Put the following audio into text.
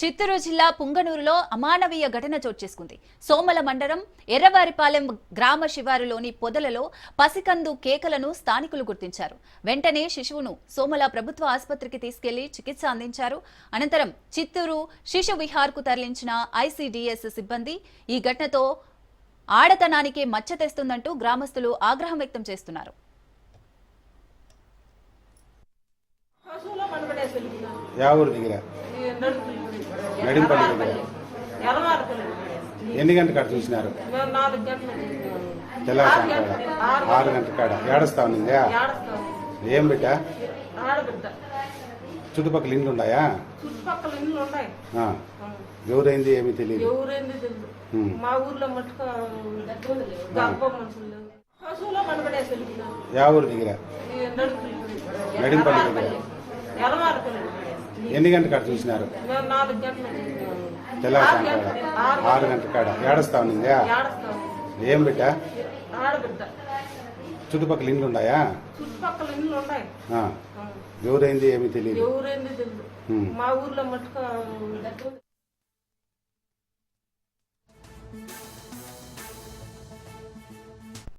చిత్తూరు జిల్లా పుంగనూరులో అమానవీయ ఘటన చోటు చేసుకుంది. సోమల మండలం ఎర్రవారిపాలెం గ్రామ శివారులోని పొదలలో పసికందు కేకలను స్థానికులు గుర్తించారు. వెంటనే శిశువును సోమల ప్రభుత్వ ఆసుపత్రికి తీసుకెళ్ళి చికిత్స అందించారు. అనంతరం చిత్తూరు శిశు విహార్కు తరలించిన ఐసీడీఎస్ సిబ్బంది ఈ ఘటనతో ఆడతనానికే మచ్చ తెస్తుందంటూ గ్రామస్తులు ఆగ్రహం వ్యక్తం చేస్తున్నారు. దగ్గర. నడింపల్లి దగ్గర ఎలవారపల్లి ఎన్ని గంటల కాడ చూసినారు మేము నాలుగు గంటలు తెల్లవారుజాము ఆరు కాడ గంటలకు, ఆరు ఆరు గంటల కాడ ఏడస్తా ఉన్నిందా ఏడస్తాం ఏం బిడ్డ ఆడబిడ్డ చుట్టుపక్కల ఇండ్లు ఉన్నాయా చుట్టుపక్కల ఇల్లు ఉన్నాయి ఆ. ఎవరైంది ఏమీ తెలియదు ఎవరైంది తెలియదు ఉమ్. మా ఊర్లో మట్టుకు గర్భం మనుషులు లేవు పశువులో పడబడేసి వెళ్ళిపోయినారు. యా ఊరు దగ్గర ఈ నడుపులు నడింపల్లి దగ్గర ఎలవారపల్లి ఎన్ని గంటల కాడ చూసినారు కాడ? ఆరు గంటల కాడ ఏడస్తా ఉన్నిందా? ఏం బిడ్డ? చుట్టుపక్కల ఇండ్లు ఉన్నాయా. ఎవరైంది ఏమీ తెలియదు. మా ఊర్లో మట్టుకు